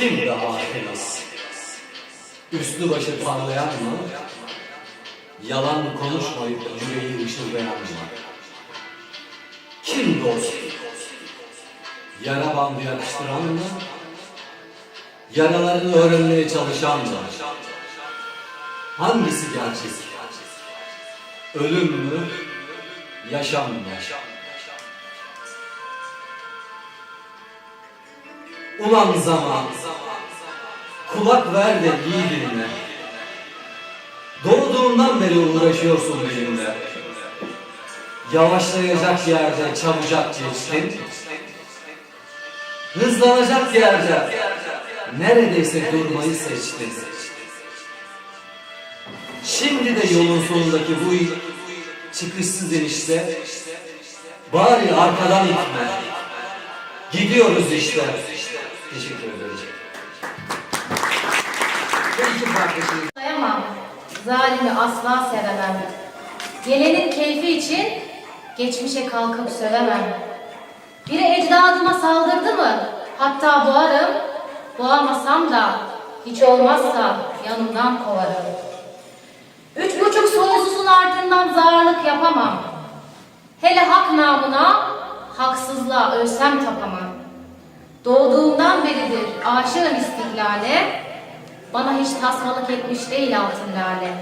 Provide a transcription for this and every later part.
Kim daha temiz? Üstü başı parlayan mı? Yalan konuşmayıp yüreği ışıldayan mı? Kim dost? Yara bandı yakıştıran mı? Yaralarını öğrenmeye çalışan mı? Hangisi gerçek? Ölüm mü? Yaşam mı? Ulan zaman, kulak ver de iyi dinle. Doğduğundan beri uğraşıyorsun benimle. Yavaşlayacak yerde çabucak geçtin. Hızlanacak yerde neredeyse durmayı seçtin. Şimdi de yolun sonundaki bu çıkışsız inişte bari arkadan itme. Gidiyoruz işte. Teşekkür ederim. İki kardeşiniz. Sayamam, zalimi asla sevemem. Gelenin keyfi için geçmişe kalkıp sövemem. Biri ecdadıma saldırdı mı? Hatta boğarım, boğamasam da hiç olmazsa yanımdan kovarım. Üç buçuk sonsuzun ardından zarlık yapamam. Hele hak namına haksızlığa ölsem tapamam. Doğduğumdan beridir aşığım istiklale, bana hiç tasmalık etmiş değil altın lale.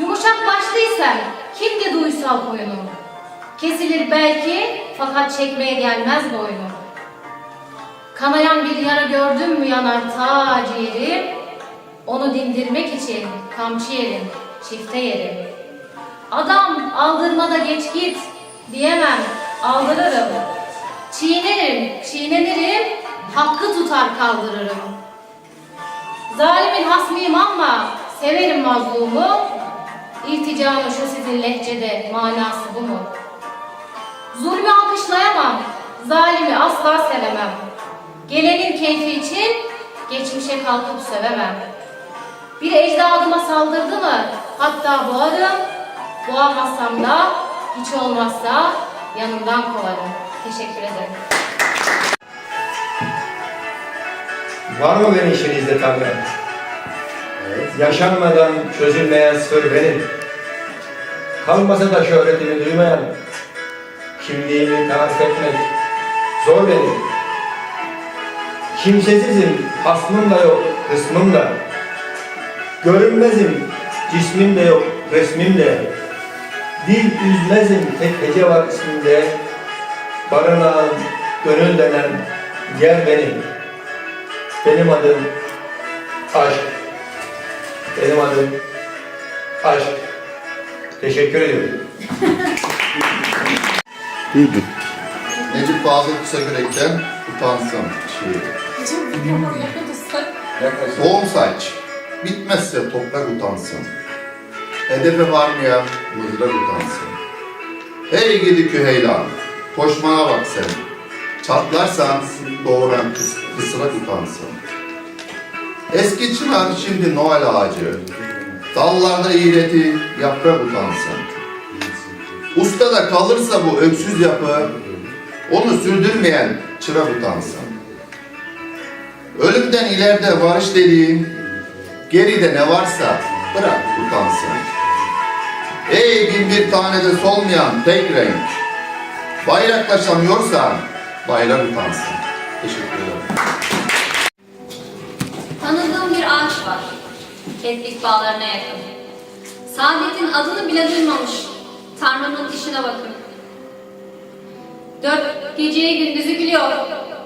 Yumuşak başlıysam kimdi duysal koyunum? Kesilir belki fakat çekmeye gelmez boynum. Kanayan bir yara gördüm mü yanar ta ciğerim. Onu dindirmek için kamçı yerim, çifte yerim. Adam aldırmada geç git diyemem, aldırırım. Çiğnerim, çiğnenirim, hakkı tutar kaldırırım. Zalimin hasmıyım ama severim mazlumu. İlticamı şu sizin lehçede manası bu mu? Zulmü alkışlayamam, zalimi asla sevemem. Gelenin keyfi için geçmişe kalkıp sövemem. Bir ecdadıma saldırdı mı hatta boğarım, boğamazsam da hiç olmazsa yanımdan kovarım. Teşekkür ederim. Var mı beni işinizde Tanrı? Yaşanmadan çözülmeyen sır benim. Kalmasa da şöhretimi duymayan, kimliğimi tarif etmek zor benim. Kimsesizim, hasmım da yok, kısmım da. Görünmezim, cismim de yok, resmim de. Dil üzmezim, tek hece var ismimde. Barınağım, gönül denen yer benim. Benim adım aşk. Benim adım aşk. Teşekkür ediyorum. Necip Fazıl Kısakürek'ten Utansın şiiri. Doğum saç, bitmezse toprak utansın. Hedefe varmayan mızrak utansın. Hey gidi küheylan, koşmana bak sen. Çatlarsan doğuran kıs kısrak utansın. Eski çınar şimdi Noel ağacı. Dallarda iğreti yaprak utansın. Usta da kalırsa bu öksüz yapı, onu sürdürmeyen çırak utansın. Ölümden ileride varış dediğin, geride ne varsa bırak utansın. Ey bin bir tane de solmayan tek renk, bayraklaşamıyorsan bayrak utansın. Teşekkür ederim. Tanıdığım bir ağaç var. Ketlik bağlarına yakın. Saadet'in adını bile duymamış. Tanrı'nın işine bakın. Dört geceyi gündüzü biliyor.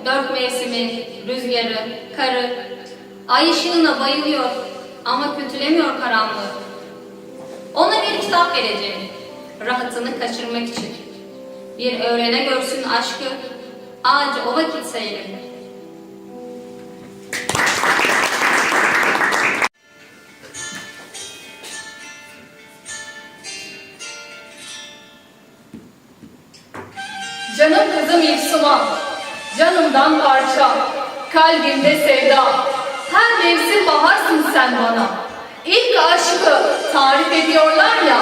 Dört mevsimi, rüzgarı, karı. Ay ışığına bayılıyor ama kötülemiyor karanlığı. Ona bir kitap vereceğim. Rahatını kaçırmak için. Bir öğrene görsün aşkı. Ağacı o vakit seyredin. Canım kızım İlsuma, canımdan parça, kalbimde sevda. Her mevsim baharsın sen bana. İlk aşkı tarif ediyorlar ya,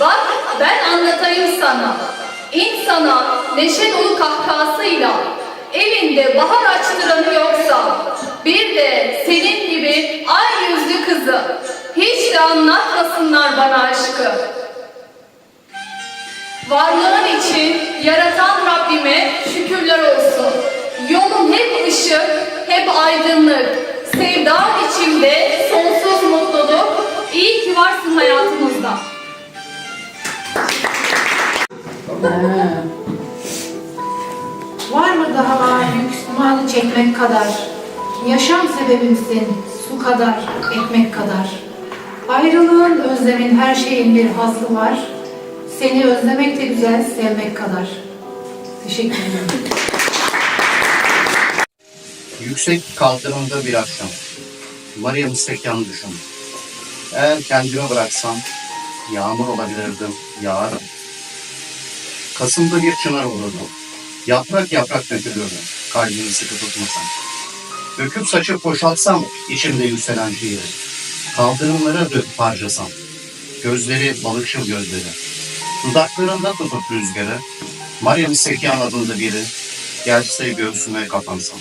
bak ben anlatayım sana. İnsana neşe dolu kahkahasıyla, evinde bahar açtıranı yoksa, bir de senin gibi ay yüzlü kızı, hiç de anlatmasınlar bana aşkı. Varlığın için yaratan Rabbime şükürler olsun. Yolun hep ışık, hep aydınlık. Sevdan içimde sonsuz mutluluk. İyi ki varsın hayatımızda. Var mı daha yük dumanı çekmek kadar? Yaşam sebebimsin su kadar, ekmek kadar. Ayrılığın, özlemin, her şeyin bir hazzı var. Seni özlemek de güzel, sevmek kadar. Teşekkür ederim. Yüksek kaldırımda bir akşam. Maria Müstekyan'ı düşün. Eğer kendimi bıraksam, yağmur olabilirdim, yağarım. Kasım'da bir çınar olurdu. Yaprak yaprak dökülürdü, kalbimi sıkı tutmasam. Döküp saçıp boşaltsam içimde yükselen şiiri. Kaldırımlara döküp harcasam. Gözleri balıkçıl gözleri. Dudaklarında tutup rüzgarı. Maria Müstekyan adında biri gelse göğsüme kapansam.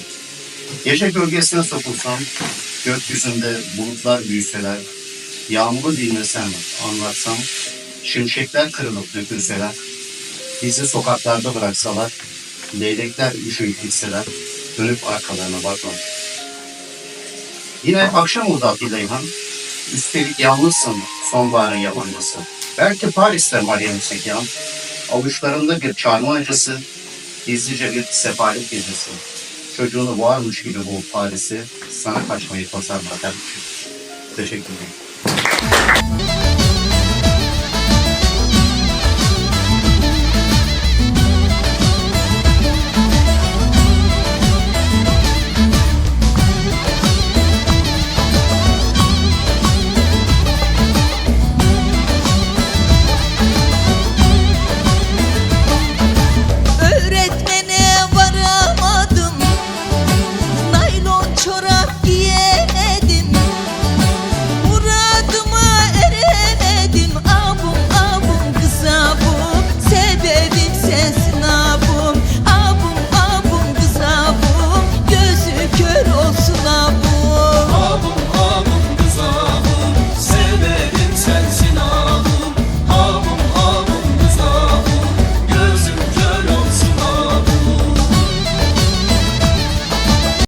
Gece gölgesine sokulsam, gökyüzünde bulutlar büyüseler, yağmuru dinlesem, anlatsam, şimşekler kırılıp dökülseler, bizi sokaklarda bıraksalar, leylekler üşüyüp gitseler, dönüp arkalarına bakmam. Yine akşam oldu Abdüleyhan, üstelik yalnızsın sonbaharın yabancısı. Belki Paris'te Meryem Sekihan, avuçlarında bir çarmıh acısı, gizlice bir sefalet gecesi çocuğunu varmış gibi bul Paris'i sana kaçmayı tasarlar dermişim. Teşekkür ederim. çorap